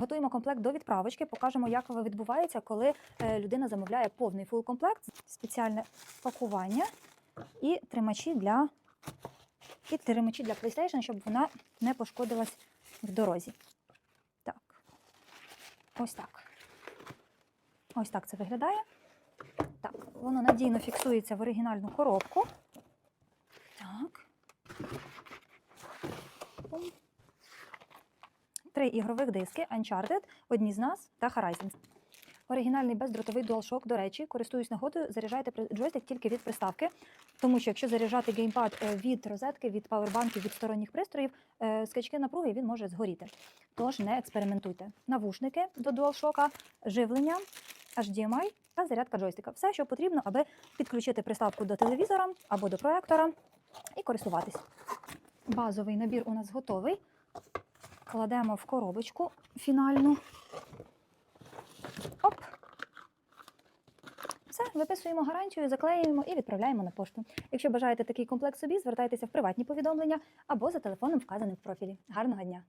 Готуємо комплект до відправочки, покажемо, як відбувається, коли е, людина замовляє повний фул комплект, спеціальне пакування і тримачі для, і тримачі для PlayStation, щоб вона не пошкодилась в дорозі. Так. Ось так. Ось так це виглядає. Так, воно надійно фіксується в оригінальну коробку. Так. Три ігрових диски Uncharted, одні з нас та Horizon. Оригінальний бездротовий DualShock, до речі, користуюсь нагодою, заряджайте джойстик тільки від приставки, тому що якщо заряджати геймпад е, від розетки, від павербанків, від сторонніх пристроїв, е, скачки напруги він може згоріти. Тож не експериментуйте. Навушники до DualShock, живлення, HDMI та зарядка джойстика. Все, що потрібно, аби підключити приставку до телевізора або до проектора і користуватись. Базовий набір у нас готовий. Кладемо в коробочку фінальну. Оп. Все, виписуємо гарантію, заклеюємо і відправляємо на пошту. Якщо бажаєте такий комплект собі, звертайтеся в приватні повідомлення або за телефоном, вказаним в профілі. Гарного дня!